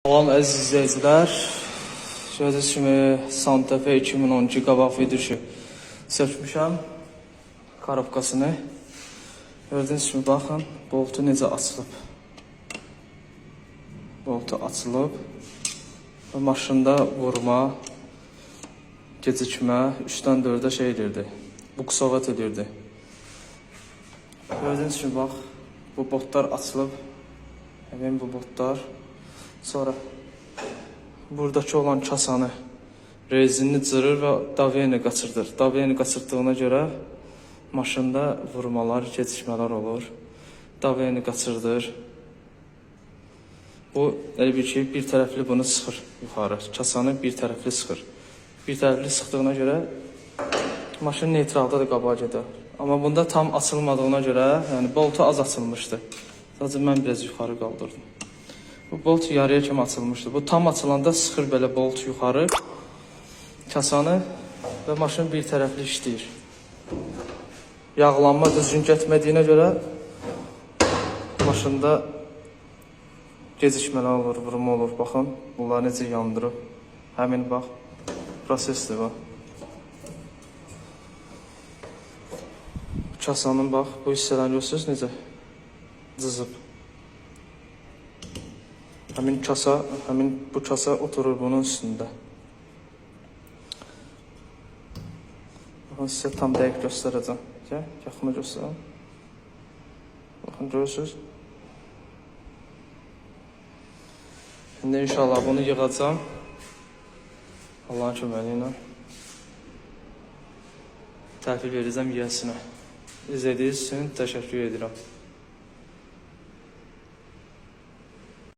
Salam əziz izləyicilər. Gördüyünüz kimi Santa Fe 2012 qabaq videosu sökmüşəm korobkasını. Gördüyünüz kimi baxın, boltu necə açılıb. Boltu açılıb və maşında vurma, gecikmə 3-dən 4-ə şey edirdi. Buksavat edirdi. Gördüyünüz kimi bax, bu botlar açılıb. Həmin bu botlar Sonra buradakı olan kasanı rezinini cırır və daveni qaçırdır. Daveni qaçırdığına görə maşında vurmalar, gecikmələr olur. Daveni qaçırdır. Bu elə bir ki, bir tərəfli bunu sıxır yuxarı. Kasanı bir tərəfli sıxır. Bir tərəfli sıxdığına görə maşın neytralda da qabağa gedir. Amma bunda tam açılmadığına görə, yəni boltu az açılmışdı. Sadəcə mən biraz yuxarı qaldırdım. Bu bolt yarıya kimi açılmışdı. Bu tam açılanda sıxır belə bolt yuxarı kasanı və maşın bir tərəfli işləyir. Yağlanma düzgün getmədiyinə görə maşında gecikmələr olur, vurma olur. Baxın, bunlar necə yandırıb. Həmin bax prosesdir bax. Kasanın bax bu hissələrini görürsüz necə cızıb. Həmin kasa, həmin bu kasa oturur bunun üstündə. Baxın sizə tam dəqiq göstərəcəm. Gəl, yaxına göstərəm. Baxın görürsüz. İndi inşallah bunu yığacam. Allahın köməyi ilə. Təhvil verəcəm yiyəsinə. İzlədiyiniz üçün təşəkkür edirəm.